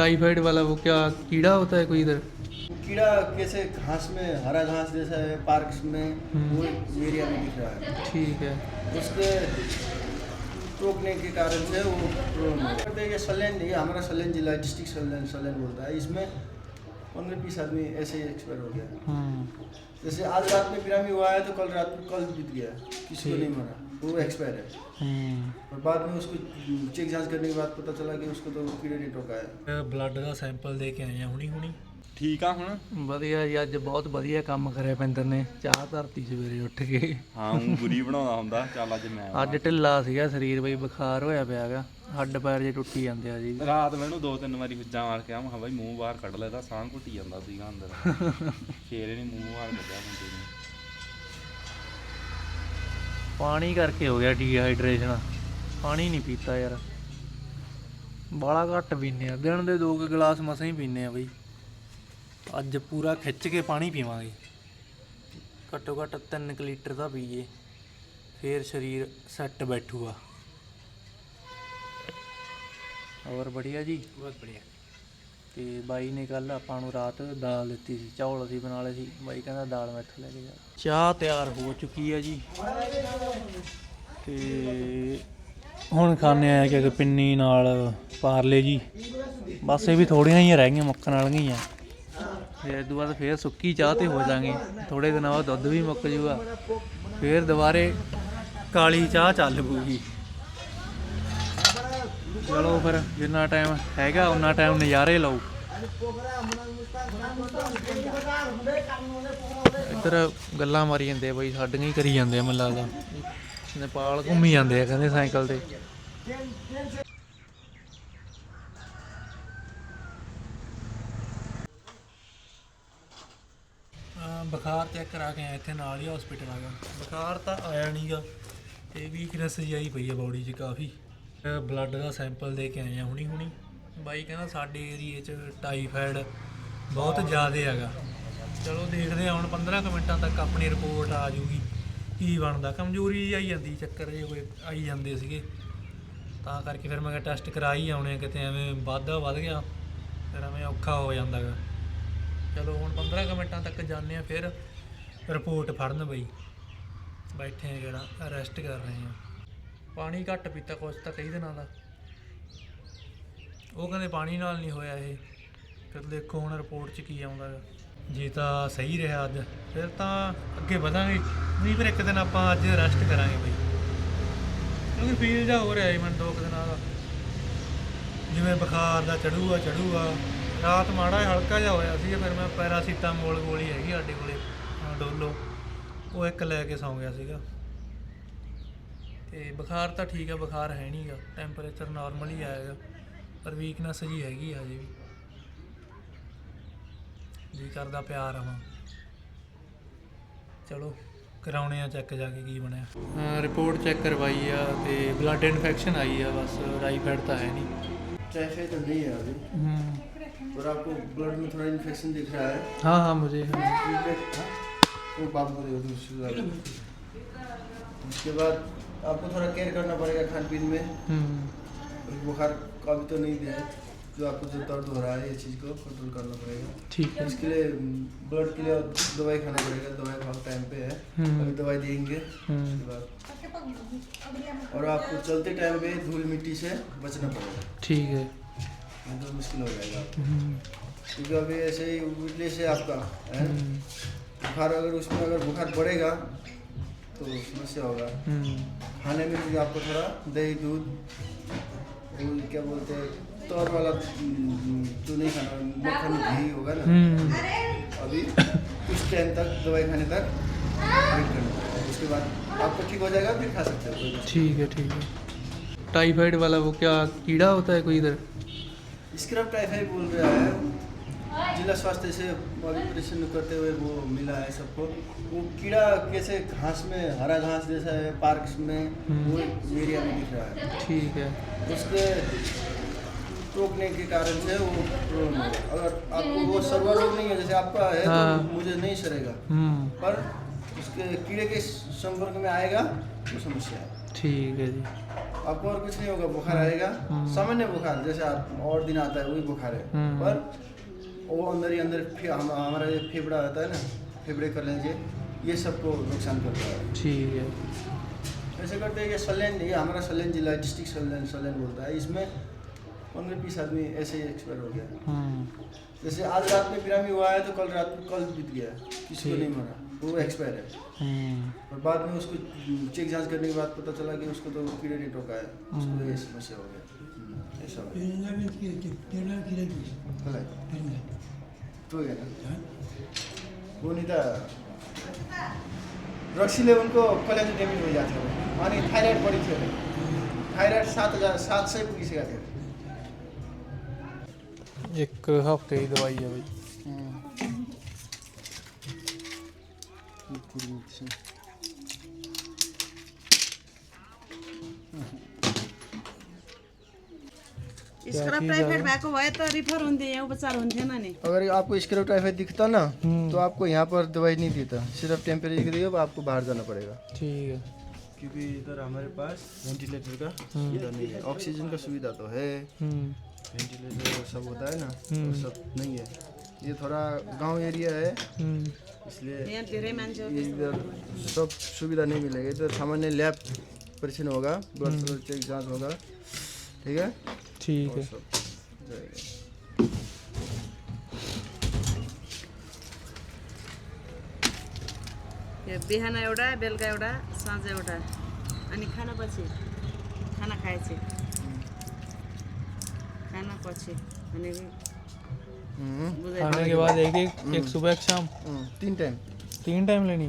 Typhoid वाला वो क्या कीड़ा होता है कोई इधर? कीड़ा कैसे घास में हरा घास जैसा है पार्क में वो एरिया में दिख रहा है। ठीक है। उसके रोकने के कारण से वो प्रॉब्लम हो। ये सलेन ये हमारा सलेन जिला डिस्ट्रिक्ट सलेन सलेन बोलता है। इसमें पंद्रह बीस आदमी ऐसे ही एक्सपायर हो गया। हम्म। जैसे आज रात में पिरामी हुआ है तो कल रात कल बीत गया। किसी को नहीं मरा। वो एक्सपायर है। हम्म और बाद में उसको चेक जांच करने के बाद पता चला कि उसको तो कीड़े ने टोका है ਬਲੱਡ ਦਾ ਸੈਂਪਲ ਦੇ ਕੇ ਆਏ ਆ ਹੁਣੀ ਹੁਣੀ ਠੀਕ ਆ ਹੁਣ ਵਧੀਆ ਜੀ ਅੱਜ ਬਹੁਤ ਵਧੀਆ ਕੰਮ ਕਰਿਆ ਪਿੰਦਰ ਨੇ ਚਾਹ ਧਰਤੀ ਸਵੇਰੇ ਉੱਠ ਕੇ ਹਾਂ ਉਹ ਗੁਰੀ ਬਣਾਉਂਦਾ ਹੁੰਦਾ ਚੱਲ ਅੱਜ ਮੈਂ ਅੱਜ ਢਿੱਲਾ ਸੀਗਾ ਸਰੀਰ ਬਈ ਬੁਖਾਰ ਹੋਇਆ ਪਿਆਗਾ ਹੱਡ ਪੈਰ ਜੇ ਟੁੱਟੀ ਜਾਂਦੇ ਆ ਜੀ ਰਾਤ ਮੈਨੂੰ ਦੋ ਤਿੰਨ ਵਾਰੀ ਹੁੱਜਾ ਮਾਰ ਕੇ ਆ ਮੈਂ ਕਿਹਾ ਬਾਈ ਮੂੰਹ ਬਾਹਰ ਕੱਢ ਲੈਦਾ ਸਾਹ ਘੁੱਟੀ ਜਾਂਦਾ ਸੀਗਾ ਅੰਦਰ ਫੇਰ ਇਹਨੇ ਮੂੰਹ ਬਾਹਰ ਕੱਢਿਆ ਮੁੰਡੇ ਨੇ ਪਾਣੀ ਕਰਕੇ ਹੋ ਗਿਆ ਡੀਹਾਈਡਰੇਸ਼ਨ ਪਾਣੀ ਨਹੀਂ ਪੀਤਾ ਯਾਰ। ਬਾਲਾ ਘੱਟ ਪੀਨੇ ਆ। ਦਿਨ ਦੇ ਦੋ ਕੁ ਗਲਾਸ ਮਸਾਂ ਹੀ ਪੀਨੇ ਆ ਬਈ। ਅੱਜ ਪੂਰਾ ਖਿੱਚ ਕੇ ਪਾਣੀ ਪੀਵਾਂਗੇ। ਘੱਟੋ ਘੱਟ 3 ਲੀਟਰ ਦਾ ਪੀਏ ਫੇਰ ਸਰੀਰ ਸੈੱਟ ਬੈਠੂਗਾ। ਹੋਰ ਬੜੀਆ ਜੀ? ਬਹੁਤ ਬੜੀਆ ਤੇ ਬਾਈ ਨੇ ਕੱਲ ਆਪਾਂ ਨੂੰ ਰਾਤ ਦਾਲ ਦਿੱਤੀ ਸੀ, ਚੌਲ ਅਸੀਂ ਬਣਾ ਲਏ ਸੀ। ਬਾਈ ਕਹਿੰਦਾ ਦਾਲ ਮੈਂ ਲੈ ਕੇ ਜਾ। ਚਾਹ ਤਿਆਰ ਹੋ ਚੁੱਕੀ ਹੈ ਜੀ। ਤੇ ਹੁਣ ਖਾਣੇ ਆ ਕਿ ਪਿੰਨੀ ਨਾਲ ਪਾਰਲੇ ਜੀ। ਬਸ ਇਹ ਵੀ ਥੋੜੀਆਂ ਹੀ ਰਹਿ ਗਈਆਂ, ਮੁੱਕਣ ਵਾਲੀਆਂ ਫਿਰ ਇਸ ਤੋਂ ਬਾਅਦ ਫੇਰ ਸੁੱਕੀ ਚਾਹ ਤੇ ਹੋ ਜਾਾਂਗੇ। ਥੋੜੇ ਦਿਨਾਂ ਬਾਅਦ ਦੁੱਧ ਵੀ ਮੁੱਕ ਜੂਗਾ। ਫੇਰ ਦੁਬਾਰੇ ਕਾਲੀ ਚਾਹ ਚੱਲ ਪੂਗੀ ਚਲੋ ਫਿਰ ਜਿੰਨਾ ਟਾਈਮ ਹੈਗਾ, ਉਨਾ ਟਾਈਮ ਨਜ਼ਾਰੇ ਲਓ। ਇੱਧਰ ਗੱਲਾਂ ਮਾਰੀ ਜਾਂਦੇ ਆ ਬਈ ਸਾਡੀਆਂ ਹੀ ਕਰੀ ਜਾਂਦੇ ਆ ਮੈਨੂੰ ਲੱਗਦਾ। ਨੇਪਾਲ ਘੁੰਮੀ ਜਾਂਦੇ ਆ ਕਹਿੰਦੇ ਸਾਈਕਲ ਤੇ। ਅਹ ਬੁਖਾਰ ਚੈੱਕ ਕਰਾ ਕੇ ਆਇਆ ਇੱਥੇ, ਨਾਲ ਹੀ ਹਸਪੀਟਲ ਆ ਗਿਆ। ਬੁਖਾਰ ਤਾਂ ਆਇਆ ਨਹੀਂਗਾ ਇਹ ਵੀਕਨੈਸ ਜਿਹੀ ਆਈ ਪਈ ਆ ਬਾਡੀ 'ਚ ਕਾਫੀ। ਬਲੱਡ ਦਾ ਸੈਂਪਲ ਦੇ ਕੇ ਆਏ ਆ ਹੁਣੀ ਹੁਣੀ। ਬਾਈ ਕਹਿੰਦਾ ਸਾਡੇ ਏਰੀਏ 'ਚ ਟਾਈਫਾਇਡ ਬਹੁਤ ਜ਼ਿਆਦਾ ਹੈਗਾ। ਚਲੋ ਦੇਖਦੇ ਹਾਂ ਹੁਣ 15 ਕੁ ਮਿੰਟਾਂ ਤੱਕ ਆਪਣੀ ਰਿਪੋਰਟ ਆ ਜੂਗੀ ਕੀ ਬਣਦਾ? ਕਮਜ਼ੋਰੀ ਆਈ ਜਾਂਦੀ ਚੱਕਰ ਜੇ ਕੋਈ ਆਈ ਜਾਂਦੇ ਸੀਗੇ। ਤਾਂ ਕਰਕੇ ਫਿਰ ਮੈਂ ਕਿਹਾ ਟੈਸਟ ਕਰਾ ਹੀ ਆਉਣੇ ਆ, ਕਿਤੇ ਐਵੇਂ ਵਾਧਾ ਵੱਧ ਗਿਆ ਫਿਰ ਐਵੇਂ ਔਖਾ ਹੋ ਜਾਂਦਾ ਗਾ ਚਲੋ ਹੁਣ 15 ਕੁ ਮਿੰਟਾਂ ਤੱਕ ਜਾਂਦੇ ਆ ਫਿਰ ਰਿਪੋਰਟ ਫੜਨ ਬਈ। ਬੈਠੇ ਆ ਜਿਹੜਾ ਰੈਸਟ ਕਰ ਰਹੇ ਆ। ਪਾਣੀ ਘੱਟ ਪੀਤਾ ਕੁਛ ਤਾਂ ਕਈ ਦਿਨਾਂ ਦਾ ਉਹ ਕਹਿੰਦੇ ਪਾਣੀ ਨਾਲ ਨਹੀਂ ਹੋਇਆ ਇਹ। ਫਿਰ ਦੇਖੋ ਹੁਣ ਰਿਪੋਰਟ 'ਚ ਕੀ ਆਉਂਦਾ ਗਾ ਜੇ ਤਾਂ ਸਹੀ ਰਿਹਾ ਅੱਜ, ਫਿਰ ਤਾਂ ਅੱਗੇ ਵਧਾਂਗੇ। ਨਹੀਂ ਫਿਰ ਇੱਕ ਦਿਨ ਆਪਾਂ ਅੱਜ ਰੈਸਟ ਕਰਾਂਗੇ ਬਈ। ਕਿਉਂਕਿ ਫੀਲ ਜਾ ਹੋ ਰਿਹਾ ਜੀ ਮੈਨੂੰ ਦੋ ਕੁ ਦਿਨਾਂ ਦਾ ਜਿਵੇਂ ਬੁਖਾਰ ਦਾ ਚੜੂਗਾ ਚੜੂਗਾ ਰਾਤ ਮਾੜਾ ਜਿਹਾ ਹਲਕਾ ਜਿਹਾ ਹੋਇਆ ਸੀ, ਫਿਰ ਮੈਂ ਪੈਰਾਸੀਟਾਮੋਲ ਗੋਲੀ ਹੈਗੀ ਸਾਡੇ ਕੋਲੇ, ਆਹ ਡੋਲੋ। ਉਹ ਇੱਕ ਲੈ ਕੇ ਸੌਂ ਗਿਆ ਸੀਗਾ। ਤੇ ਬੁਖਾਰ ਤਾਂ ਠੀਕ ਹੈ ਬੁਖਾਰ ਹੈ ਨਹੀਂਗਾ ਟੈਂਪਰੇਚਰ ਨਾਰਮਲ ਹੀ ਆਏਗਾ ਪਰ ਵੀਕਨੈਸ ਜੀ ਹੈਗੀ ਆ ਹਜੇ ਵੀ ਜੀ ਕਰਦਾ ਪਿਆਰ ਹਾਂ ਚਲੋ ਕਰਾਉਣੇ ਆ ਚੈੱਕ ਜਾ ਕੇ ਕੀ ਬਣਿਆ ਰਿਪੋਰਟ ਚੈੱਕ ਕਰਵਾਈ ਆ ਤੇ ਬਲੱਡ ਇਨਫੈਕਸ਼ਨ ਆਈ ਆ ਬਸ ਟਾਈਫਾਇਡ ਤਾਂ ਹੈ ਨਹੀਂ टाइफाइड तो नहीं है अभी हम्म और आपको ब्लड में थोड़ा इन्फेक्शन दिख रहा है हाँ हाँ मुझे हाँ। ट्रीटमेंट वो बाप को दे दो उसके बाद उसके बाद आपको थोड़ा केयर करना पड़ेगा खान पीन में। हम्म। बुखार का भी तो नहीं है जो आपको जो दर्द हो रहा है ये चीज़ को कंट्रोल करना पड़ेगा। ठीक है। इसके लिए ब्लड के लिए दवाई खाना पड़ेगा दवाई बहुत टाइम पे है। हम्म। अभी दवाई देंगे हम्म। उसके बाद। और आपको चलते टाइम पे धूल मिट्टी से बचना पड़ेगा। ठीक है। नहीं तो मुश्किल हो जाएगा। हम्म। क्योंकि अभी ऐसे ही वीकनेस से आपका हम्म। बुखार अगर उसमें अगर बुखार बढ़ेगा तो समस्या होगा। हम्म। खाने में भी आपको थोड़ा दही दूध क्या बोलते हैं तौर वाला हम्म, जो नहीं खाना मक्खन घी होगा ना। हम्म। अभी कुछ टाइम तक दवाई खाने तक वेट करना। उसके बाद आपको ठीक हो जाएगा फिर खा सकते हो ठीक है ठीक है। टाइफाइड वाला वो क्या कीड़ा होता है कोई इधर। स्क्रब टाइफाइड बोल रहा है। जिला स्वास्थ्य से ऑपरेशन करते हुए वो मिला है सबको। वो कीड़ा कैसे घास में हरा घास जैसा है पार्क में हम्म। वो एरिया में दिख रहा है। ठीक है। उसके रोकने के कारण से वो प्रॉब्लम होगा अगर आपको वो सर्वर रोग नहीं है जैसे आपका है हाँ। तो मुझे नहीं सरेगा हम्म। पर उसके कीड़े के संपर्क में आएगा तो समस्या है। ठीक है जी। आपको और कुछ नहीं होगा बुखार आएगा। सामान्य बुखार जैसे आप और दिन आता है वही बुखार है। हम्म। पर वो अंदर ही अंदर हम हमारा जो फेफड़ा रहता है ना फेफड़े कर लेंगे ये सबको नुकसान करता है। ठीक है। ऐसे करते हैं कि सलेन ये हमारा सलेन जिला डिस्ट्रिक्ट सलेन सलेन बोलता है। इसमें पंद्रह बीस आदमी ऐसे ही एक्सपायर हो गया। हम्म। जैसे आज रात में बिरामी हुआ है तो कल रात में कल बीत गया किसी को नहीं मरा। वो एक्सपायर है। हम्म। और बाद में उसको चेक जाँच करने के बाद पता चला कि उसको तो कीड़े नहीं टोका है। उसको हम्म। ये समस्या हो गया। ऐसा हो गया। वनिता रक्सी लेभेनको कल्याण डेमिट भइरहेको थियो अनि थाइराइड बढी थियो अरे थाइराइड सात हजार सात सय पुगिसकेको थियो एक हफ्ते ही दवाई है भाई अगर आपको स्क्रब टाइफाइड दिखता ना हम्म। तो आपको यहाँ पर दवाई नहीं देता। सिर्फ़ टेम्परेरी के लिए आपको बाहर जाना पड़ेगा। ठीक है। क्योंकि इधर हमारे पास वेंटिलेटर का हम्म। सुविधा नहीं है। ऑक्सीजन का सुविधा तो है। हम्म। वेंटिलेटर सब होता है ना तो सब नहीं है। ये थोड़ा गाँव एरिया है। इसलिए इधर सब सुविधा नहीं मिलेगा। इधर सामान्य लैब परीक्षण होगा ब्लड चेक जाँच होगा। ठीक है? ठीक है बिहान एउटा बेलुका एउटा साँझ एउटा अनि खाना पछि खाना खाएपछि खाना पछि भनेको खाने के बाद एक एक एक सुबह एक शाम तीन टाइम तीन टाइम लेनी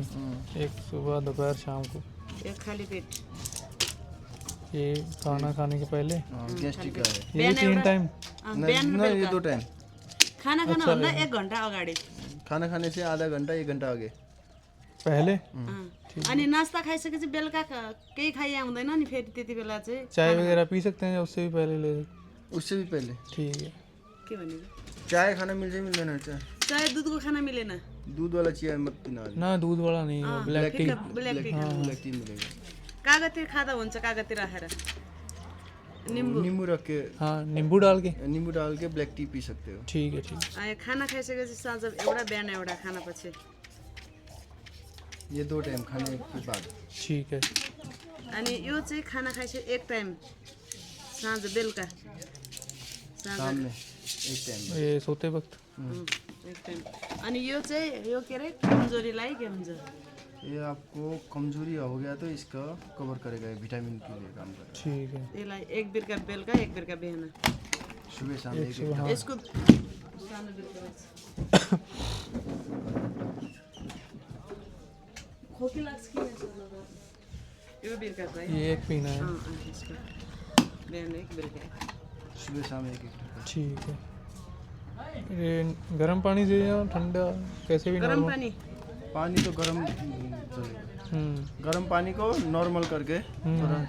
एक सुबह दोपहर शाम को एक खाली पेट ये खाना खाने के पहले हाँ, गैस्ट्रिक का है ये भी बिहान तीन एउटा- टाइम अँ, नहीं, बिहान नहीं, ये बेलुका दो टाइम खाना अच्छा, खानुभन्दा ए- एक घन्टा अगाडि खाना खाने से आधा घंटा एक घंटा आगे पहले अँ। अनि नास्ता खाइसकेपछि बेलुका ख- केही खाइया हुँदैन नि फेरि त्यति बेला चाहिँ चाय वगैरह पी सकते हैं या उससे भी पहले ले उससे भी पहले ठीक है के भनेको चाय खाना मिल जाए मिल्दैन चाय चाहे दुधको खाना मिलेन दूध वाला चाय मत पीना आज। ना दूध वाला नहीं है अँ, ब्लैक टी फिका ब्ल्याक टी खानु ब्लैक टी मिलेगा कागती खाँदा हुन्छ कागती राखेर। निम्बु। रख के? हाँ नींबू डाल के नींबू डाल के ब्लैक टी पी सकते हो ठीक। है ठीक अँ, खाना खाइसकेपछि साँझ एउटा बिहान एउटा खानापछि। ये दो टाइम खाने के बाद? ठीक है। अनि यो चाहिँ खाना खाइसके एक टाइम। साँझ बेलुका। साँझ। शाम में एक टाइम। ये सोते वक्त। अँ, एक टाइम। अनि यो चाहिँ यो के अरे कमजोरीलाई के हुन्छ ये आपको कमज़ोरी हो गया तो इसका कवर करेगा विटामिन के लिए काम करेगा। ठीक है। ये लाइक एक बिर का बेल का एक बिर का बिहान। सुबह शाम एक एक हाँ। इसको खोकी लाग सकी है सोना ये बिर का ये एक पीना है। हाँ, हाँ एक बिर सुबह शाम एक एक ठीक है। ये गर्म पानी से या ठंडा? कैसे भी गर्म पानी। पानी तो गर्म चलेगा हम्म। गर्म पानी को नॉर्मल करके। थोड़ा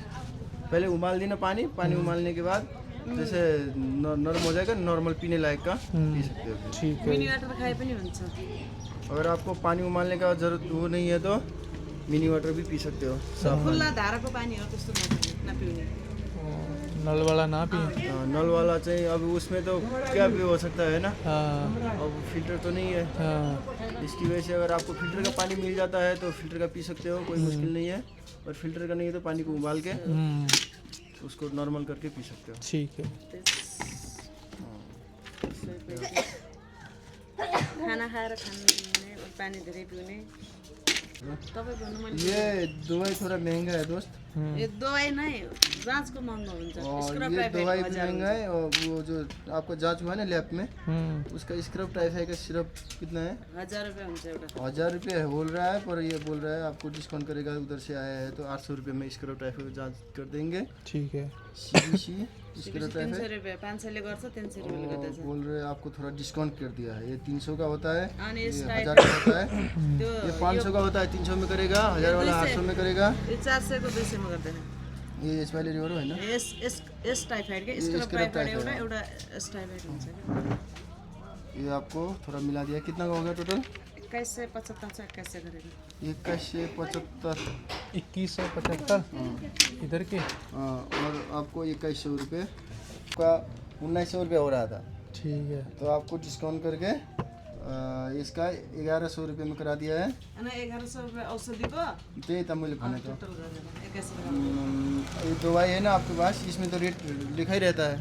पहले उबाल देना पानी पानी उबालने के बाद जैसे नरम हो जाएगा नॉर्मल पीने लायक का। पी सकते हो। ठीक मिनी है। वाटर खाए पनि हुन्छ। अगर आपको पानी उबालने का जरूरत वो नहीं है तो मिनी वाटर भी पी सकते हो। खुल्ला धाराको पानी हो त्यस्तो नपिउने। नल वाला ना पिए। हाँ, नल वाला चाहिए। अब उसमें तो क्या भी हो सकता है ना? हाँ। अब फ़िल्टर तो नहीं है। हाँ। इसकी वजह से अगर आपको फ़िल्टर का पानी मिल जाता है तो फ़िल्टर का पी सकते हो कोई मुश्किल नहीं है। और फ़िल्टर का नहीं है तो पानी को उबाल के हम्म। उसको नॉर्मल करके पी सकते हो। ठीक है। खाना खाएर खानु पानी धेरै पिउने ये दवाई थोड़ा महँगा है दोस्त। हम्म। यो दबाई नै जाँचको महँगो हुन्छ। और ये दवाई महँगा है और वो जो आपको जाँच हुआ है ना लैब में हम्म। उसका स्क्रब टाइफाइड का सिरप कितना है? हज़ार रुपियाँ हुन्छ एउटा। हज़ार रुपये है बोल रहा है पर ये बोल रहा है आपको डिस्काउंट करेगा उधर से आया है तो आठ सौ रुपये में स्क्रब टाइफाइड जाँच कर देंगे। ठीक है। सीबीसी स्क्रब तिन सय टाइफाइड रुपियाँ पाँच सयले गर्छ तिन सय रुपियाँले और गर्दैछ बोल रहे हैं आपको थोड़ा डिस्काउंट कर दिया है ये तीन सौ का होता है अनि ये यस हजार टाइप का होता है त्यो ये पाँच सौ का होता है तीन सौ में करेगा हजार वाला आठ सौ में करेगा यो चार सयको दुई सयमा गर्दैन ये एच वाले रिवर है ना यस यस यस टाइफाइड के यो स्क्रब स्क्रब टाइफाइड टाइफाइड, एउटा हाँ। एउटा यस टाइफाइड हुन्छ क्या ये आपको थोड़ा मिला दिया कितना का हो गया टोटल सय पचहत्तर छ एक्काइस सय गरेर इक्कीस से पचहत्तर 2175 इधर के हाँ, और आपको इक्कीस सौ रुपये का उन्नीस सौ रुपये हो रहा था ठीक है तो आपको डिस्काउंट करके इसका ग्यारह सौ रुपये में करा दिया है त्यही त मैले भनेको ये दवाई है ना आपके पास इसमें तो रेट लिखा ही रहता है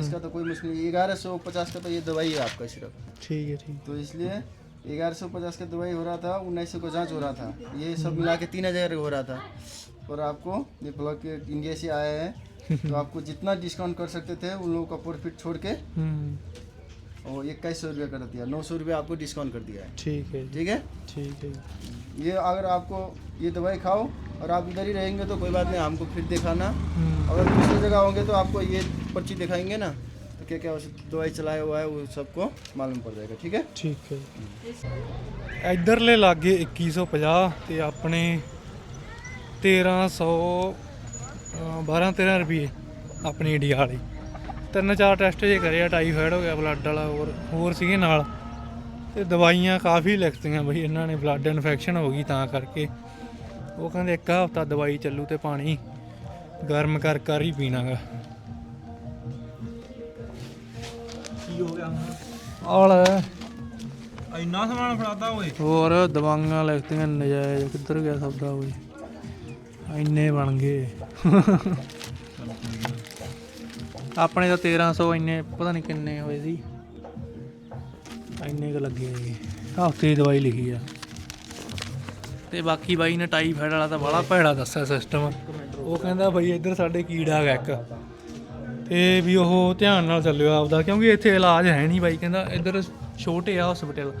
इसका तो कोई मुश्किल नहीं ग्यारह सौ पचास का तो ये दवाई है आपका सिर्फ़ ठीक है ठीक तो इसलिए ग्यारह सौ पचास का दवाई हो रहा था उन्नीस सौ का जाँच हो रहा था। ये सब मिला के तीन हज़ार हो रहा था। और आपको ये ब्लॉक इंडिया से आया है तो आपको जितना डिस्काउंट कर सकते थे उन लोगों का प्रॉफिट छोड़ के हम्म। और इक्कीस सौ रुपया कर दिया। नौ सौ रुपया आपको डिस्काउंट कर दिया है। ठीक है ठीक है? ठीक है। ये अगर आपको ये दवाई खाओ और आप इधर ही रहेंगे तो कोई बात नहीं हमको फिर दिखाना। हम्म। अगर दूसरी जगह होंगे तो आपको ये पर्ची दिखाएँगे ना। तो क्या क्या उस दवाई चलाया हुआ है वो सबको मालूम पड़ जाएगा ठीक है ਠੀਕ ਹੈ ਇਧਰਲੇ ਲਾਗੇ 2150 ਤੇ ਆਪਣੇ 1300 12 13 ਰੁਪਏ ਆਪਣੀ ਇੰਡੀਆ ਵਾਲੀ ਤਿੰਨ ਚਾਰ ਟੈਸਟ ਜੇ ਕਰਿਆ ਟਾਈਫਾਇਡ ਹੋ ਗਿਆ ਬਲੱਡ ਵਾਲਾ ਹੋਰ ਹੋਰ ਸੀਗੇ ਨਾਲ ਤੇ ਦਵਾਈਆਂ ਕਾਫੀ ਲਿਖਤੀਆਂ ਬਈ ਇਹਨਾਂ ਨੇ ਬਲੱਡ ਇਨਫੈਕਸ਼ਨ ਹੋ ਗਈ ਤਾਂ ਕਰਕੇ ਉਹ ਕਹਿੰਦੇ ਇੱਕ ਹਫ਼ਤਾ ਦਵਾਈ ਚੱਲੂ ਤੇ ਪਾਣੀ ਗਰਮ ਕਰ ਕਰ ਹੀ ਪੀਣਾਗਾ ਕੀ ਹੋ ਗਿਆ ਆਲ ਇੰਨਾ ਸਮਾਨ ਫੜਾਦਾ ਓਏ। ਹੋਰ ਦਵਾਈਆਂ ਲਿਖਤੀਆਂ ਨਜਾਇਜ਼ ਕਿੱਧਰ ਗਿਆ ਸੌਦਾ ਓਏ? ਇੰਨੇ ਬਣ ਗਏ। ਆਪਣੇ ਤਾਂ 1300 ਇੰਨੇ ਪਤਾ ਨਹੀਂ ਕਿੰਨੇ ਹੋਏ ਸੀ। ਇੰਨੇ ਕੁ ਲੱਗੇ ਹਫ਼ਤੇ ਦੀ ਦਵਾਈ ਲਿਖੀ ਆ। ਤੇ ਬਾਕੀ ਬਾਈ ਨੇ ਟਾਈਫਾਇਡ ਵਾਲਾ ਤਾਂ ਬੜਾ ਭੈੜਾ ਦੱਸਿਆ ਸਿਸਟਮ ਉਹ ਕਹਿੰਦਾ ਬਈ ਇੱਧਰ ਸਾਡੇ ਕੀੜਾ ਹੈਗਾ ਇੱਕ। ਤੇ ਵੀ ਉਹ ਧਿਆਨ ਨਾਲ ਚੱਲਿਓ ਆਪਦਾ, ਕਿਉਂਕਿ ਇੱਥੇ ਇਲਾਜ ਹੈ ਨਹੀਂ ਬਾਈ, ਕਹਿੰਦਾ ਇੱਧਰ ਛੋਟੇ ਆ ਹਸਪੀਟਲ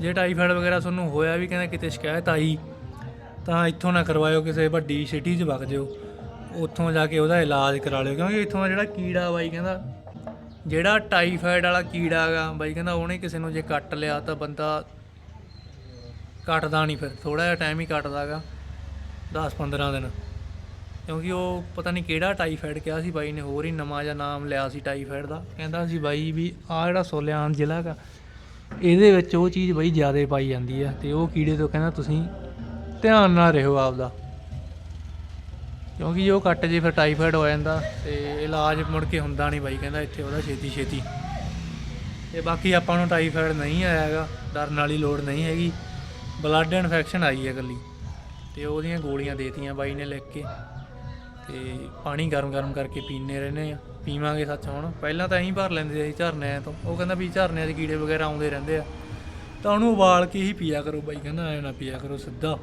ਜੇ ਟਾਈਫਾਇਡ ਵਗੈਰਾ ਤੁਹਾਨੂੰ ਹੋਇਆ ਵੀ, ਕਹਿੰਦਾ ਕਿਤੇ ਸ਼ਿਕਾਇਤ ਆਈ, ਤਾਂ ਇੱਥੋਂ ਨਾ ਕਰਵਾਇਓ ਕਿਸੇ ਵੱਡੀ ਸਿਟੀ 'ਚ ਵਗ ਜਿਓ। ਉੱਥੋਂ ਜਾ ਕੇ ਉਹਦਾ ਇਲਾਜ ਕਰਾ ਲਿਓ, ਕਿਉਂਕਿ ਇੱਥੋਂ ਦਾ ਜਿਹੜਾ ਕੀੜਾ ਬਾਈ, ਕਹਿੰਦਾ ਜਿਹੜਾ ਟਾਈਫਾਇਡ ਵਾਲਾ ਕੀੜਾ ਹੈਗਾ ਬਾਈ, ਕਹਿੰਦਾ ਉਹਨੇ ਕਿਸੇ ਨੂੰ ਜੇ ਕੱਟ ਲਿਆ ਤਾਂ ਬੰਦਾ ਕੱਟਦਾ ਨਹੀਂ ਫਿਰ ਥੋੜਾ ਜਿਹਾ ਟਾਈਮ ਹੀ ਕੱਟਦਾ ਹੈਗਾ 10-15 ਦਿਨ। ਕਿਉਂਕਿ ਉਹ ਪਤਾ ਨਹੀਂ ਕਿਹੜਾ ਟਾਈਫਾਇਡ ਕਿਹਾ ਸੀ ਬਾਈ ਨੇ, ਹੋਰ ਹੀ ਨਵਾਂ ਜਿਹਾ ਨਾਮ ਲਿਆ ਸੀ ਟਾਈਫਾਇਡ ਦਾ। ਕਹਿੰਦਾ ਸੀ ਬਾਈ ਵੀ ਆ ਜਿਹੜਾ ਸੋਲਿਆਨ ਜ਼ਿਲ੍ਹਾ ਹੈਗਾ, ਇਹਦੇ ਵਿੱਚ ਉਹ ਚੀਜ਼ ਬਈ ਜ਼ਿਆਦਾ ਪਾਈ ਜਾਂਦੀ ਆ ਤੇ ਉਹ ਕੀੜੇ ਤੋਂ ਕਹਿੰਦਾ ਤੁਸੀਂ ਧਿਆਨ ਨਾਲ ਰਹੋ ਆਪਦਾ। ਕਿਉਂਕਿ ਜੇ ਉਹ ਕੱਟ ਜੇ ਫਿਰ ਟਾਈਫਾਇਡ ਹੋ ਜਾਂਦਾ ਤੇ ਇਲਾਜ ਮੁੜ ਕੇ ਹੁੰਦਾ ਨਹੀਂ ਬਾਈ, ਕਹਿੰਦਾ ਇੱਥੇ ਉਹਦਾ ਛੇਤੀ ਛੇਤੀ। ਤੇ ਬਾਕੀ ਆਪਾਂ ਨੂੰ ਟਾਈਫਾਇਡ ਨਹੀਂ ਆਇਆ ਹੈਗਾ, ਡਰਨ ਵਾਲੀ ਲੋੜ ਨਹੀਂ ਹੈਗੀ। ਬਲੱਡ ਇਨਫੈਕਸ਼ਨ ਆਈ ਹੈ ਇਕੱਲੀ। ਤੇ ਉਹਦੀਆਂ ਗੋਲੀਆਂ ਦੇਤੀਆਂ ਬਾਈ ਨੇ ਲਿਖ ਕੇ। ਤੇ ਪਾਣੀ ਗਰਮ ਗਰਮ ਕਰਕੇ ਪੀਨੇ ਰਹਿੰਦੇ ਆ। ਪੀਵਾਂਗੇ ਸੱਚ ਹੁਣ। ਪਹਿਲਾਂ ਤਾਂ ਐਂ ਭਰ ਲੈਂਦੇ ਸੀ ਝਰਨਿਆਂ ਤੋਂ। ਉਹ ਕਹਿੰਦਾ ਵੀ ਝਰਨਿਆਂ 'ਚ ਕੀੜੇ ਵਗੈਰਾ ਆਉਂਦੇ ਰਹਿੰਦੇ ਆ। ਤਾਂ ਉਹਨੂੰ ਉਬਾਲ ਕੇ ਹੀ ਪੀਆ ਕਰੋ ਬਾਈ, ਕਹਿੰਦਾ ਐ ਨਾ ਪੀਆ ਕਰੋ ਸਿੱਧਾ।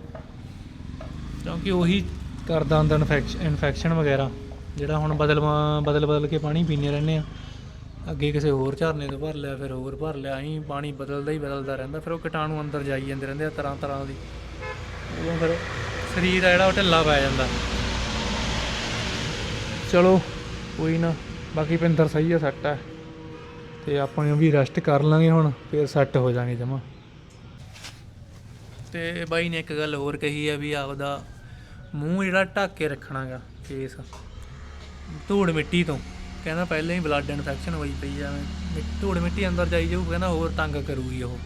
ਕਿਉਂਕਿ ਉਹੀ ਕਰਦਾ ਅੰਦਰ ਇਨਫੈਕਸ਼ਨ ਇਨਫੈਕਸ਼ਨ ਵਗੈਰਾ, ਜਿਹੜਾ ਹੁਣ ਬਦਲ ਬਦਲ ਬਦਲ ਕੇ ਪਾਣੀ ਪੀਨੇ ਰਹਿੰਦੇ ਆ। ਅੱਗੇ ਕਿਸੇ ਹੋਰ ਝਰਨੇ ਤੋਂ ਭਰ ਲਿਆ, ਫਿਰ ਹੋਰ ਭਰ ਲਿਆ, ਐਂ ਪਾਣੀ ਬਦਲਦਾ ਹੀ ਬਦਲਦਾ ਰਹਿੰਦਾ। ਫਿਰ ਉਹ ਕੀਟਾਣੂ ਅੰਦਰ ਜਾਈ ਜਾਂਦੇ ਰਹਿੰਦੇ ਆ ਤਰ੍ਹਾਂ ਤਰ੍ਹਾਂ ਦੀ। ਉਦੋਂ ਫਿਰ ਸਰੀਰ ਆ ਜਿਹੜਾ, ਉਹ ਢਿੱਲਾ ਪੈ ਜਾਂਦਾ। ਚਲੋ, ਕੋਈ ਨਾ। ਬਾਕੀ ਪਿੰਦਰ ਸਹੀ ਆ, ਸੈੱਟ ਆ। ਤੇ ਆਪਾਂ ਵੀ ਰੈਸਟ ਕਰ ਲਾਂਗੇ ਹੁਣ, ਫੇਰ ਸੈੱਟ ਹੋ ਜਾਾਂਗੇ ਜਮਾ। ਤੇ ਬਾਈ ਨੇ ਇੱਕ ਗੱਲ ਹੋਰ ਕਹੀ ਆ ਵੀ ਆਪਦਾ ਮੂੰਹ ਜਿਹੜਾ ਢੱਕ ਕੇ ਰੱਖਣਾਗਾ ਕੇਸ ਧੂੜ ਮਿੱਟੀ ਤੋਂ। ਕਹਿੰਦਾ ਪਹਿਲਾਂ ਹੀ ਬਲੱਡ ਇਨਫੈਕਸ਼ਨ ਹੋਈ ਪਈ ਆ ਧੂੜ ਮਿੱਟੀ ਅੰਦਰ ਜਾਈ ਜਾਊ, ਕਹਿੰਦਾ ਹੋਰ ਤੰਗ ਕਰੂਗੀ ਉਹ।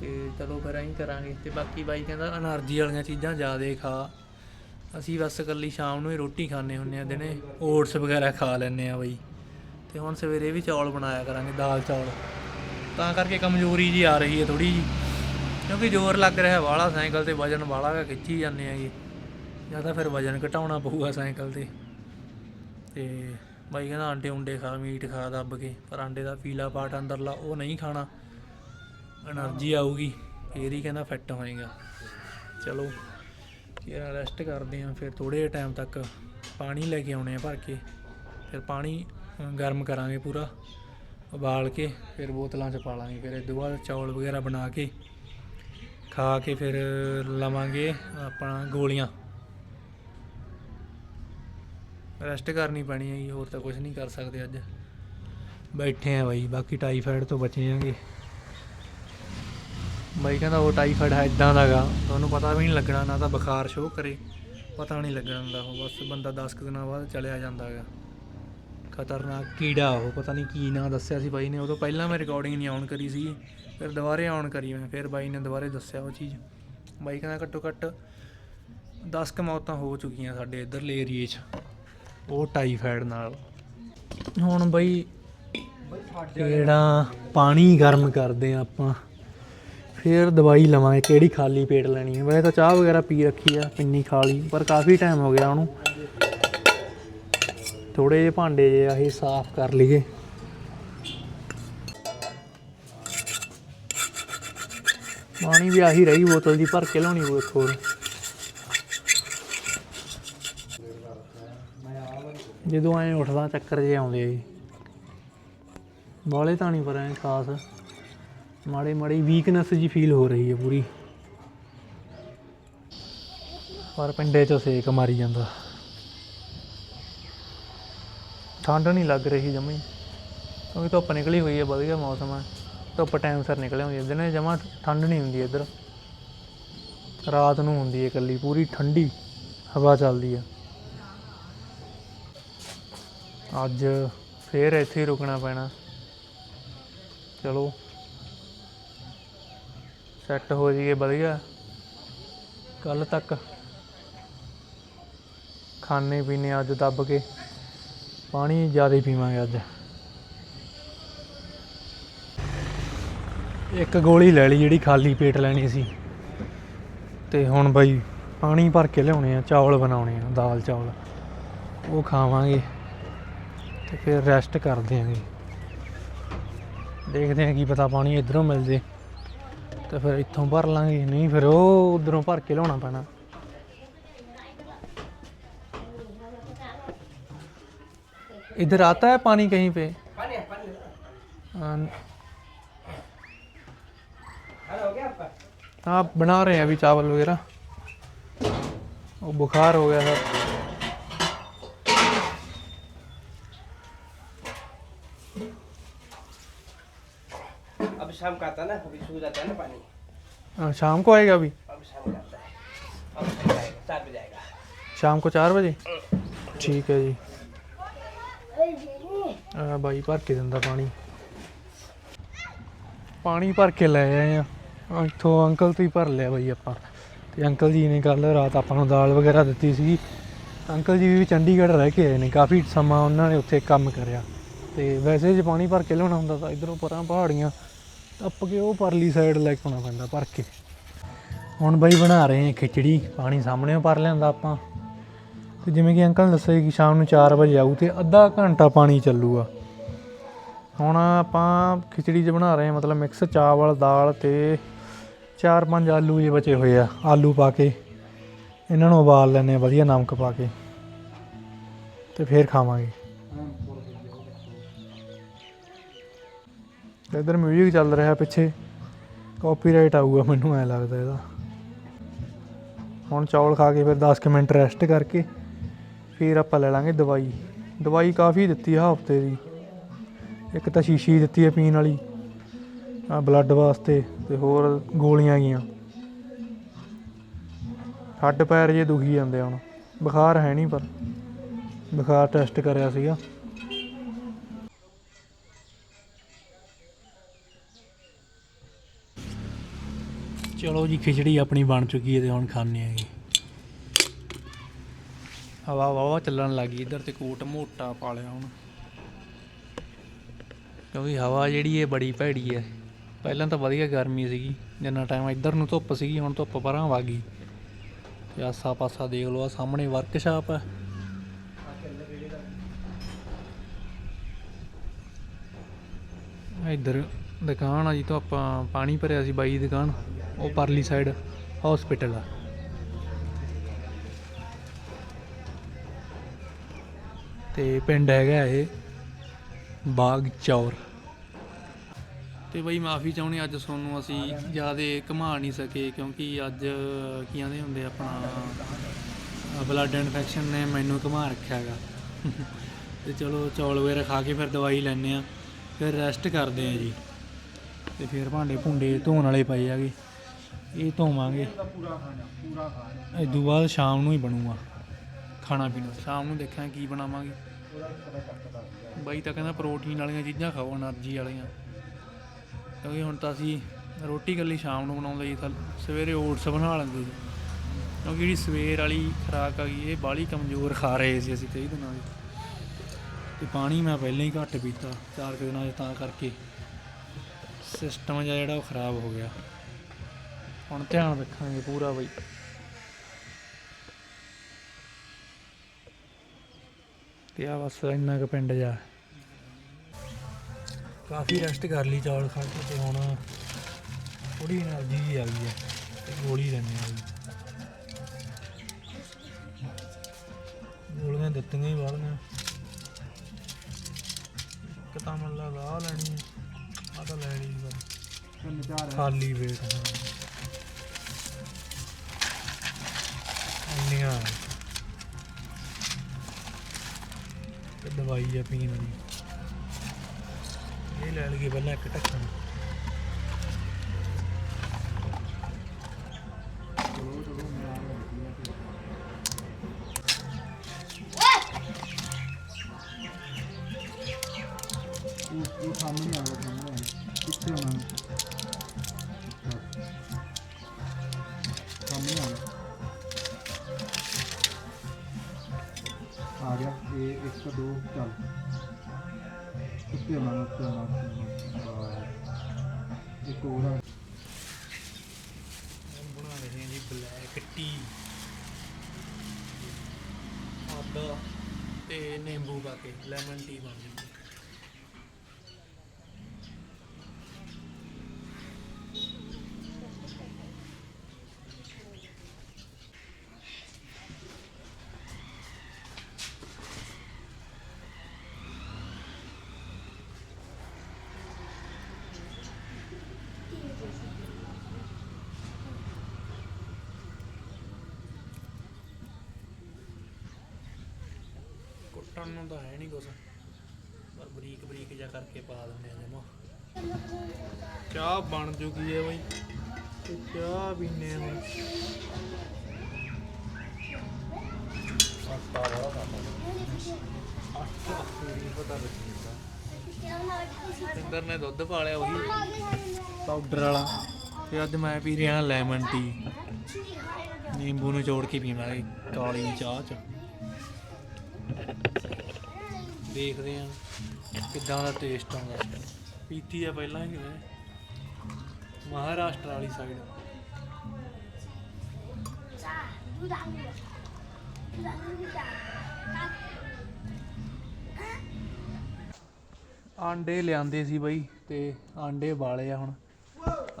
ਤੇ ਚਲੋ ਫਿਰ ਐਂ ਕਰਾਂਗੇ। ਤੇ ਬਾਕੀ ਬਾਈ ਕਹਿੰਦਾ એનર્ਜੀ ਵਾਲੀਆਂ ਚੀਜ਼ਾਂ ਜ਼ਿਆਦਾ ਖਾ। ਅਸੀਂ ਬਸ ਇਕੱਲੀ ਸ਼ਾਮ ਨੂੰ ਹੀ ਰੋਟੀ ਖਾਣੇ ਹੁੰਨੇ ਆ, ਦਿਨੇ ਓਟਸ ਵਗੈਰਾ ਖਾ ਲੈਣੇ ਆ ਬਈ। ਤੇ ਹੁਣ ਸਵੇਰੇ ਵੀ ਚੌਲ ਬਣਾਇਆ ਕਰਾਂਗੇ, ਦਾਲ ਚੌਲ। ਤਾਂ ਕਰਕੇ ਕਮਜ਼ੋਰੀ ਜੀ ਆ ਰਹੀ ਹੈ ਥੋੜੀ ਜੀ। ਕਿਉਂਕਿ ਜ਼ੋਰ ਲੱਗ ਰਿਹਾ ਵਾਲਾ ਸਾਈਕਲ ਤੇ, ਵਜਨ ਵਾਲਾ ਹੈ ਖਿੱਚੀ ਜਾਂਦੇ ਆ ਜੀ। ਜਾਂ ਤਾਂ ਫਿਰ ਵਜਨ ਘਟਾਉਣਾ ਪਊਗਾ ਸਾਈਕਲ ਤੇ। ਤੇ ਬਾਈ ਕਹਿੰਦਾ ਆਂਡੇ ਉਂਡੇ ਖਾ, ਮੀਟ ਖਾ, ਦੱਬ ਕੇ। ਪਰ ਆਂਡੇ ਦਾ ਪੀਲਾ ਪਾਟ ਅੰਦਰਲਾ, ਉਹ ਨਹੀਂ ਖਾਣਾ। ਐਨਰਜੀ ਆਊਗੀ, ਫੇਰ ਹੀ ਕਹਿੰਦਾ ਫਿੱਟ ਹੋਏਗਾ। ਚਲੋ। ਕਿਹੜਾ ਰੈਸਟ ਕਰਦੇ ਆ ਫਿਰ ਥੋੜੇ ਜਿਹੇ ਟਾਈਮ ਤੱਕ। ਪਾਣੀ ਲੈ ਕੇ ਆਉਣੇ ਆ ਭਰ ਕੇ। ਫਿਰ ਪਾਣੀ ਗਰਮ ਕਰਾਂਗੇ ਪੂਰਾ। ਉਬਾਲ ਕੇ ਫਿਰ ਬੋਤਲਾਂ 'ਚ ਪਾ ਲਾਂਗੇ। ਫਿਰ ਇਹ ਤੋਂ ਬਾਅਦ ਚੌਲ ਵਗੈਰਾ ਬਣਾ ਕੇ, ਖਾ ਕੇ ਫਿਰ ਲਵਾਂਗੇ ਆਪਣਾ ਗੋਲੀਆਂ। ਰੈਸਟ ਕਰਨੀ ਪੈਣੀ ਹੈ ਜੀ, ਹੋਰ ਤਾਂ ਕੁਝ ਨਹੀਂ ਕਰ ਸਕਦੇ ਅੱਜ। ਬੈਠੇ ਆ ਬਾਈ, ਬਾਕੀ ਟਾਈਫਾਇਡ ਤੋਂ ਬਚੇ ਜਾਾਂਗੇ ਬਾਈ ਕਹਿੰਦਾ ਉਹ ਟਾਈਫਾਇਡ ਹੈ ਇਦਾਂ ਦਾਗਾ। ਤੁਹਾਨੂੰ ਪਤਾ ਵੀ ਨਹੀਂ ਲੱਗਣਾ ਨਾ ਤਾਂ ਬੁਖਾਰ ਸ਼ੋਅ ਕਰੇ ਪਤਾ ਨਹੀਂ ਲੱਗਣਾ ਹੁੰਦਾ ਉਹ। ਬਸ ਬੰਦਾ 10 ਕੁ ਦਿਨਾਂ ਬਾਅਦ ਚਲਿਆ ਜਾਂਦਾ ਹੈਗਾ। ਖਤਰਨਾਕ ਕੀੜਾ ਉਹ ਪਤਾ ਨਹੀਂ ਕੀ ਨਾਂ ਦੱਸਿਆ ਸੀ ਬਾਈ ਨੇ। ਉਦੋਂ ਪਹਿਲਾਂ ਮੈਂ ਰਿਕਾਰਡਿੰਗ ਨਹੀਂ ਆਨ ਕਰੀ ਸੀ ਫਿਰ ਦੁਬਾਰੇ ਆਨ ਕਰੀ ਮੈਂ। ਫਿਰ ਬਾਈ ਨੇ ਦੁਬਾਰੇ ਦੱਸਿਆ ਉਹ ਚੀਜ਼। ਬਾਈ ਕਹਿੰਦਾ ਘੱਟੋ ਘੱਟ 10 ਕੁ ਮੌਤਾਂ ਹੋ ਚੁੱਕੀਆਂ ਸਾਡੇ ਇਧਰਲੇ ਏਰੀਏ 'ਚ ਉਹ ਟਾਈਫਾਇਡ ਨਾਲ। ਹੁਣ ਬਈ ਜਿਹੜਾ ਪਾਣੀ ਗਰਮ ਕਰਦੇ ਆ ਆਪਾਂ। ਫਿਰ ਦਵਾਈ ਲਵਾਂਗੇ ਕਿਹੜੀ ਖਾਲੀ ਪੇਟ ਲੈਣੀ ਹੈ। ਵੈਸੇ ਤਾਂ ਚਾਹ ਵਗੈਰਾ ਪੀ ਰੱਖੀ ਆ, ਪਿੰਨੀ ਖਾ ਲਈ, ਪਰ ਕਾਫੀ ਟਾਈਮ ਹੋ ਗਿਆ ਉਹਨੂੰ। ਥੋੜੇ ਜਿਹੇ ਭਾਂਡੇ ਜੇ ਆ, ਇਹ ਸਾਫ਼ ਕਰ ਲਈਏ। ਪਾਣੀ ਵੀ ਆਹੀ ਰਹੀ ਬੋਤਲ ਦੀ, ਭਰ ਕੇ ਲਾਉਣੀ ਉਹ ਹੋਰ। ਜਦੋਂ ਐਂ ਉੱਠਦਾ, ਚੱਕਰ ਜੇ ਆਉਂਦੇ ਆ ਜੀ। ਬਾਲੇ ਤਾਂ ਨਹੀਂ ਪਰ ਐਂ ਖਾਸ। ਮਾੜੀ ਮਾੜੀ ਵੀਕਨੈਸ ਜੀ ਫੀਲ ਹੋ ਰਹੀ ਹੈ ਪੂਰੀ। ਪਰ ਪਿੰਡੇ 'ਚੋਂ ਸੇਕ ਮਾਰੀ ਜਾਂਦਾ। ਠੰਡ ਨਹੀਂ ਲੱਗ ਰਹੀ ਜਮੀ। ਕਿਉਂਕਿ ਧੁੱਪ ਨਿਕਲੀ ਹੋਈ ਹੈ, ਵਧੀਆ ਮੌਸਮ ਹੈ। ਧੁੱਪ ਟਾਈਮ ਸਿਰ ਨਿਕਲੇ ਹੁੰਦੀ ਹੈ ਦਿਨੇ ਜਮਾ ਠੰਡ ਨਹੀਂ ਹੁੰਦੀ ਇੱਧਰ। ਰਾਤ ਨੂੰ ਹੁੰਦੀ ਹੈ ਇਕੱਲੀ, ਪੂਰੀ ਠੰਡੀ ਹਵਾ ਚੱਲਦੀ ਹੈ। ਅੱਜ ਫੇਰ ਇੱਥੇ ਹੀ ਰੁਕਣਾ ਪੈਣਾ। ਚਲੋ। ਸੈੱਟ ਹੋ ਜਾਈਏ ਵਧੀਆ। ਕੱਲ ਤੱਕ ਖਾਣੇ ਪੀਣੇ ਅੱਜ ਦੱਬ ਕੇ ਪਾਣੀ ਜ਼ਿਆਦਾ ਪੀਵਾਂਗੇ ਅੱਜ। ਇੱਕ ਗੋਲੀ ਲੈ ਲਈ ਜਿਹੜੀ ਖਾਲੀ ਪੇਟ ਲੈਣੀ ਸੀ। ਤੇ ਹੁਣ ਬਾਈ ਪਾਣੀ ਭਰ ਕੇ ਲਿਆਉਣੇ ਆ, ਚਾਵਲ ਬਣਾਉਣੇ ਆ, ਦਾਲ ਚੌਲ ਉਹ ਖਾਵਾਂਗੇ ਤੇ ਫਿਰ ਰੈਸਟ ਕਰ ਦਿਆਂਗੇ। ਦੇਖਦੇ ਆ ਕੀ ਪਤਾ ਪਾਣੀ ਇਧਰੋਂ ਮਿਲ ਜੇ। ਤੇ ਫਿਰ ਇੱਥੋਂ ਭਰ ਲਾਂਗੇ ਨਹੀਂ ਫਿਰ ਉਹ ਉਧਰੋਂ ਭਰ ਕੇ ਲਿਆਉਣਾ ਪੈਣਾ इधर आता है पानी कहीं पे हाँ हाँ बना रहे हैं अभी चावल वगैरह वो बुखार हो गया था शाम का आता है ना अभी सूख जाता है ना पानी हाँ, शाम को आएगा अभी अब शाम को आता है अब शाम आएगा चार बजे आएगा शाम को चार बजे ठीक है जी ਆ ਬਾਈ ਭਰ ਕੇ ਦਿੰਦਾ ਪਾਣੀ ਪਾਣੀ ਭਰ ਕੇ ਲੈ ਆਏ ਆ ਇੱਥੋਂ ਅੰਕਲ ਤੋਂ ਹੀ ਭਰ ਲਿਆ ਬਾਈ ਆਪਾਂ ਤੇ ਅੰਕਲ ਜੀ ਨੇ ਕੱਲ ਰਾਤ ਆਪਾਂ ਨੂੰ ਦਾਲ ਵਗੈਰਾ ਦਿੱਤੀ ਸੀ ਅੰਕਲ ਜੀ ਵੀ ਚੰਡੀਗੜ੍ਹ ਰਹਿ ਕੇ ਆਏ ਨੇ ਕਾਫੀ ਸਮਾਂ ਉਹਨਾਂ ਨੇ ਉੱਥੇ ਕੰਮ ਕਰਿਆ ਤੇ ਵੈਸੇ ਜੇ ਪਾਣੀ ਭਰ ਕੇ ਲਿਆਉਣਾ ਹੁੰਦਾ ਤਾਂ ਇਧਰੋਂ ਪਰਾਂ ਪਹਾੜੀਆਂ ਟੱਪ ਕੇ ਉਹ ਪਰਲੀ ਸਾਈਡ ਲੈ ਕੇ ਆਉਣਾ ਪੈਂਦਾ ਭਰ ਕੇ। ਹੁਣ ਬਈ ਬਣਾ ਰਹੇ ਆ ਖਿਚੜੀ, ਪਾਣੀ ਸਾਹਮਣੇ ਭਰ ਲਿਆਂਦਾ ਆਪਾਂ। ਤੇ ਜਿਵੇਂ ਕਿ ਅੰਕਲ ਨੇ ਦੱਸਿਆ ਕਿ ਸ਼ਾਮ ਨੂੰ 4 ਵਜੇ ਆਊ ਤੇ ਅੱਧਾ ਘੰਟਾ ਪਾਣੀ ਚੱਲੂਗਾ। ਹੁਣ ਆਪਾਂ ਖਿਚੜੀ 'ਚ ਬਣਾ ਰਹੇ ਹਾਂ, ਮਤਲਬ ਮਿਕਸ ਚਾਵਲ, ਦਾਲ ਤੇ 4-5 ਆਲੂ ਜੇ ਬਚੇ ਹੋਏ ਆ, ਆਲੂ ਪਾ ਕੇ। ਇਹਨਾਂ ਨੂੰ ਉਬਾਲ ਲੈਣੇ ਆ ਵਧੀਆ ਨਮਕ ਪਾ ਕੇ। ਤੇ ਫੇਰ ਖਾਵਾਂਗੇ। ਤੇ ਇਧਰ ਮਿਊਜ਼ਿਕ ਚੱਲ ਰਿਹਾ ਪਿੱਛੇ। ਕਾਪੀਰਾਈਟ ਆਊਗਾ ਮੈਨੂੰ, ਐ ਲੱਗਦਾ ਇਹਦਾ। ਹੁਣ ਚੌਲ ਖਾ ਕੇ ਫਿਰ 10 ਕੁ ਮਿੰਟ ਰੈਸਟ ਕਰਕੇ ਫਿਰ ਆਪਾਂ ਲੈ ਲਾਂਗੇ ਦਵਾਈ। ਦਵਾਈ ਕਾਫੀ ਦਿੱਤੀ ਆ ਹਫ਼ਤੇ ਦੀ। ਇੱਕ ਤਾਂ ਸ਼ੀਸ਼ੀ ਦਿੱਤੀ ਹੈ ਪੀਣ ਵਾਲੀ, ਆ ਬਲੱਡ ਵਾਸਤੇ ਤੇ ਹੋਰ ਗੋਲੀਆਂ ਗੀਆਂ ਹੱਡ ਪੈਰ ਜੇ ਦੁਖੀ ਜਾਂਦੇ ਹੁਣ। ਬੁਖਾਰ ਹੈ ਨਹੀਂ ਪਰ। ਬੁਖਾਰ ਟੈਸਟ ਕਰਿਆ ਸੀਗਾ। ਚਲੋ ਜੀ, ਖਿਚੜੀ ਆਪਣੀ ਬਣ ਚੁੱਕੀ ਹੈ ਤੇ ਹੁਣ ਖਾਣੇ ਆਂਗੇ ਹਵਾ ਵਾਵਾ ਚੱਲਣ ਲੱਗੀ ਇੱਧਰ ਤੇ ਕੋਟ ਮੋਟਾ ਪਾ ਲਿਆ ਹੁਣ। ਕਿਉਂਕਿ ਹਵਾ ਜਿਹੜੀ ਹੈ ਬੜੀ ਭੈੜੀ ਹੈ। ਪਹਿਲਾਂ ਤਾਂ ਵਧੀਆ ਗਰਮੀ ਸੀਗੀ, ਜਿੰਨਾ ਟਾਈਮ ਇੱਧਰ ਨੂੰ ਧੁੱਪ ਸੀਗੀ, ਹੁਣ ਧੁੱਪ ਪਰਾਂ ਵਾ ਗਈ। ਤੇ ਆਸਾ ਪਾਸਾ ਦੇਖ ਲਓ ਆ ਸਾਹਮਣੇ ਵਰਕਸ਼ਾਪ ਹੈ। ਇੱਧਰ ਦੁਕਾਨ ਆ ਜੀ, ਤੋਂ ਆਪਾਂ ਪਾਣੀ ਭਰਿਆ ਸੀ ਬਾਈ ਦੀ ਦੁਕਾਨ। ਉਹ ਪਰਲੀ ਸਾਈਡ ਹਸਪੀਟਲ ਆ। ਤੇ ਪਿੰਡ ਹੈਗਾ ਇਹ ਬਾਗ ਚੌਰ। ਤੇ ਬਈ ਮਾਫੀ ਚਾਹੁੰਦੇ ਅੱਜ ਤੁਹਾਨੂੰ ਅਸੀਂ ਜ਼ਿਆਦਾ ਘੁਮਾ ਨਹੀਂ ਸਕੇ, ਕਿਉਂਕਿ ਅੱਜ ਕੀ ਆਂਦੇ ਹੁੰਦੇ ਆਪਣਾ ਬਲੱਡ ਇਨਫੈਕਸ਼ਨ ਨੇ ਮੈਨੂੰ ਘੁਮਾ ਰੱਖਿਆ ਹੈਗਾ। ਤੇ ਚਲੋ ਚੌਲ ਵਗੈਰਾ ਖਾ ਕੇ ਫਿਰ ਦਵਾਈ ਲੈਣੇ ਆ ਫਿਰ ਰੈਸਟ ਕਰਦੇ ਆ ਜੀ। ਤੇ ਫਿਰ ਭਾਂਡੇ ਭੁੰਡੇ ਧੋਣ ਵਾਲੇ ਪਏ ਆਗੇ ਇਹ ਧੋਵਾਂਗੇ ਇਹ ਤੋਂ ਬਾਅਦ ਸ਼ਾਮ ਨੂੰ ਹੀ ਬਣੂਗਾ ਖਾਣਾ ਪੀਣਾ। ਸ਼ਾਮ ਨੂੰ ਦੇਖਾਂ ਕੀ ਬਣਾਵਾਂਗੇ। ਬਾਈ ਤਾਂ ਕਹਿੰਦਾ ਪ੍ਰੋਟੀਨ ਵਾਲੀਆਂ ਚੀਜ਼ਾਂ ਖਾਓ એનર્ਜੀ ਵਾਲੀਆਂ। ਕਿਉਂਕਿ ਹੁਣ ਤਾਂ ਅਸੀਂ ਰੋਟੀ ਕੱਲੀ ਸ਼ਾਮ ਨੂੰ ਬਣਾਉਂਦੇ ਜੀ ਤਾਂ ਸਵੇਰੇ ਓਟਸ ਬਣਾ ਲੈਂਦੇ ਜੀ ਕਿਉਂਕਿ ਜਿਹੜੀ ਸਵੇਰ ਵਾਲੀ ਖੁਰਾਕ ਆ ਗਈ ਇਹ ਬਾਲੀ ਕਮਜ਼ੋਰ ਖਾ ਰਹੇ ਸੀ ਅਸੀਂ ਕਈ ਦਿਨਾਂ ਦੀ। ਤੇ ਪਾਣੀ ਮੈਂ ਪਹਿਲਾਂ ਹੀ ਘੱਟ ਪੀਤਾ ਚਾਰ ਕੁ ਦਿਨਾਂ ਦੇ ਤਾਂ ਕਰਕੇ। ਸਿਸਟਮ ਜਿਹੜਾ ਉਹ ਖਰਾਬ ਹੋ ਗਿਆ। ਹੁਣ ਧਿਆਨ ਰੱਖਾਂਗੇ ਪੂਰਾ ਬਈ। ਤੇ ਆ ਬਸ ਇੰਨਾ ਕੁ ਪਿੰਡ ਜਾ। ਕਾਫੀ ਰੈਸਟ ਕਰ ਲਈ ਚੌਲ ਖਾ ਕੇ ਤੇ ਹੁਣ ਥੋੜੀ એનર્ਜੀ ਆ ਗਈ ਹੈ ਤੇ ਗੋਲੀ ਲੈਣੀ ਆ ਗੋਲੀਆਂ ਦਿੱਤੀਆਂ ਹੀ ਬਾਹਲੀਆਂ ਇੱਕ ਤਾਂ ਮੱਲਾ ਲਾ ਲੈਣੀ ਆ ਤਾਂ ਲੈਣੀ ਬਸ ਖਾਲੀ ਵੇਟ ਹਾਂ ਦਵਾਈ ਆ ਪੀਣ ਦੀ। ਇਹ ਲੈ ਲਈਏ ਪਹਿਲਾਂ ਇੱਕ ਢੱਕਣ। ਆਦਾ ਤੇ ਨਿੰਬੂ ਪਾ ਕੇ ਲੈਮਨ ਟੀ ਬਣ ਜੂਗੀ ਕੁੱਟਣ ਤਾਂ ਹੈ ਨਹੀਂ ਕੁਛ। ਪਰ ਬਰੀਕ ਬਰੀਕ ਜਿਹਾ ਕਰਕੇ ਪਾ ਦਿੰਦੇ ਆ ਜਮਾ। ਚਾਹ ਬਣ ਚੁੱਕੀ ਹੈ ਬਈ। ਤੇ ਚਾਹ ਪੀਨੇ ਆ ਹੁਣ। ਸਿੰਦਰ ਨੇ ਦੁੱਧ ਪਾ ਲਿਆ ਉਹੀ। ਪਾਊਡਰ ਵਾਲਾ। ਤੇ ਅੱਜ ਮੈਂ ਪੀ ਰਿਹਾ ਲੈਮਨ ਟੀ। ਨਿੰਬੂ ਨੂੰ ਜੋੜ ਕੇ ਪੀਵਾਂਗੇ ਕਾਲੀ ਚਾਹ ਚ। ਦੇਖਦੇ ਆ ਕਿੱਦਾਂ ਦਾ ਟੇਸਟ ਆਉਂਦਾ। ਪੀਤੀ ਆ ਪਹਿਲਾਂ ਕਿਵੇਂ ਮਹਾਰਾਸ਼ਟਰ ਵਾਲੀ ਸਾਈਡ ਆਂਡੇ ਲਿਆਂਦੇ ਸੀ ਬਈ ਤੇ ਆਂਡੇ ਵਾਲੇ ਆ ਹੁਣ।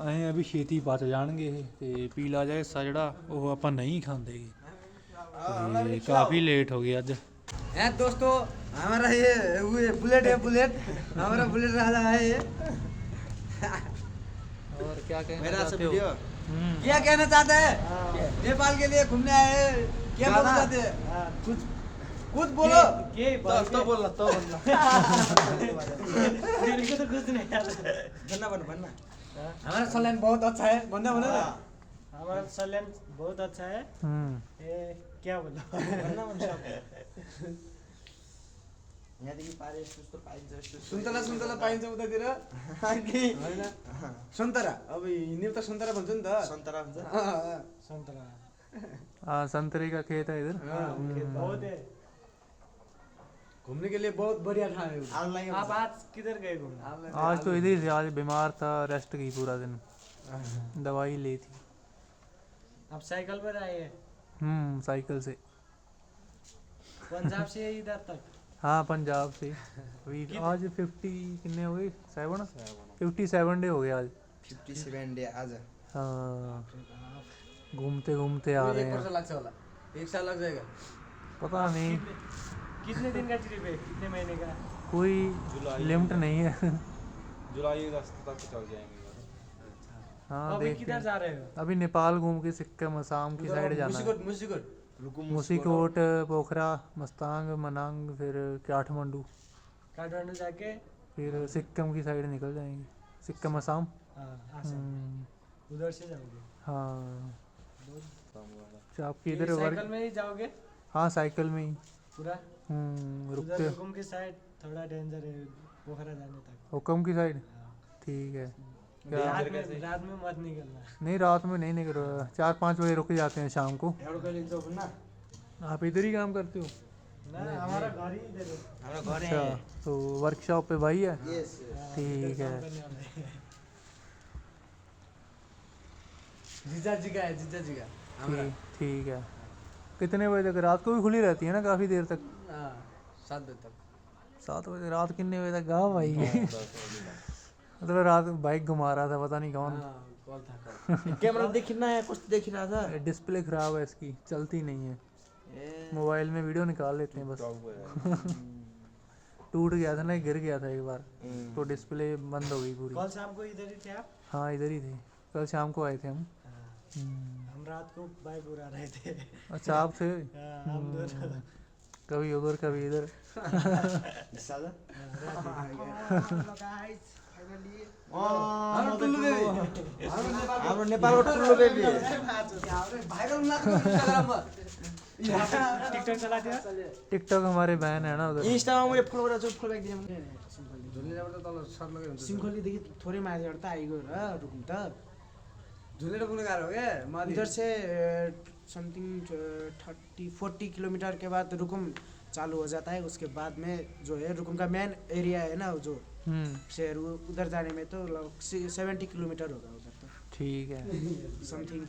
ਐ ਆ ਵੀ ਛੇਤੀ ਪਚ ਜਾਣਗੇ ਇਹ ਤੇ ਪੀਲਾ ਜਿਹਾ ਹਿੱਸਾ ਜਿਹੜਾ ਉਹ ਆਪਾਂ ਨਹੀਂ ਖਾਂਦੇ। ਤੇ ਕਾਫੀ ਲੇਟ ਹੋ ਗਏ ਅੱਜ। ਹੈ ਦੋਸਤੋ हमारा ये वो ये बुलेट है बुलेट हमारा बुलेट राजा है ये और क्या कहना मेरा चाहते सब हो वीडियो हम्म, क्या कहना चाहता है नेपाल के लिए घूमने आए हैं क्या बोलना चाहते हैं कुछ कुछ बोलो तो तो बोलना तो बोलना बनना बनना बनना हमारा सलाइन बहुत अच्छा है बनना बनना हमारा सलेन बहुत अच्छा है हम्म ये क्या बोला बनना बनना यहाँदेखि पारे सुस्तो पाइन्छ सुन्तला सुन्तला पाइन्छ उतातिर कि सन्तरा अब हिँड्ने त सन्तरा भन्छ नि त सन्तरा हुन्छ अँ, अँ। संतरा हाँ संतरे का खेत है इधर बहुत है घूमने के लिए बहुत बढ़िया ठाव है उधर। आउनुलाई आप आज किधर गए घूमने आज तो इधर से आज बीमार था रेस्ट की पूरा दिन दवाई ली थी आप साइकिल पर आए हैं हम्म साइकिल से पंजाब से इधर तक हाँ पंजाब से। अभी आज फिफ्टी कितने हो गए? सेवन फिफ्टी सेवन डे हो गए आज। फिफ्टी सेभेन डे आज। हाँ। घूमते घूमते आ रहे हैं। एक साल लग जाएगा। पता नहीं। कितने दिन का ट्रिप है? कितने महीने का? कोई लिमिट नहीं है। जुलाई अगस्त तक चल जाएँगे। हाँ अभी किधर जा रहे हो? अभी नेपाल घूम के सिक्किम असम की साइड जाना है। मुसिकोट पोखरा मस्तांग मनांग फिर काठमांडू। काठमांडू जाके? फिर सिक्किम की साइड निकल जाएँगे। सिक्किम असम। हाँ हम्म, उधर से जाओगे? हाँ। अच्छा, आपकी इधर वर्क साइकिल में ही जाओगे? हाँ साइकिल में ही। पूरा? हम्म, रुकते हुकुम की। साइड थोड़ा डेंजर है पोखरा जाने तक। हुक्म की साइड? हाँ। ठीक है। रात में रात में मत निकलना। नहीं रात में नहीं निकल। रहा चार पाँच बजे रुक जाते हैं शाम को। आप इधर ही काम करते हो? ना हमारा घर ही इधर है। अच्छा तो वर्कशॉप पे भाई है? ठीक है। जीजा जी का है जीजा जी का ठीक ठीक है। कितने बजे तक? रात को भी खुली रहती है ना काफ़ी देर तक? हाँ सात बजे तक। सात बजे रात कितने बजे तक? गा भाई। मतलब रात बाइक घुमा रहा था पता नहीं कौन। हाँ कॉल था कैमरा देखना है कुछ देख रहा था। डिस्प्ले खराब है इसकी चलती नहीं है। मोबाइल में वीडियो निकाल लेते हैं बस। टूट गया था ना गिर गया था एक बार। तो डिस्प्ले बंद हो गई पूरी। कल शाम को इधर ही थे आप? हाँ इधर ही थे। कल शाम को आए थे हम। हम्म, हम रात को बाइक उड़ा रहे थे। अच्छा आप थे? हाँ, हम दोनों। कभी उधर कभी इधर। हाम्रो टुल्लु बेबी हाम्रो नेपालको टुल्लु बेबी भाइरल इन्स्टाग्राममा टिकटॉक चलाते हो टिकटॉक हमारे बहन है ना उधर इन्स्टामा मैले फलो गरेर चाहिँ फलो ब्याक दिएँ झुलेबाट तल सर्ट लगेर हुन्छ सिंखलीदेखि थोरै माथिबाट त आइगयो र रुकुम त झुलेर पुग्नु गाह्रो हो क्या माथि इधर से समथिंग थर्टी फोर्टी किलोमीटर के बाद रुकुम चालू हो जाता है उसके बाद में जो है रुकुम का मेन एरिया है ना जो हम्म शहर वो- उधर जाने में तो लगभग सेवेंटी किलोमीटर होगा उधर तो ठीक है समथिंग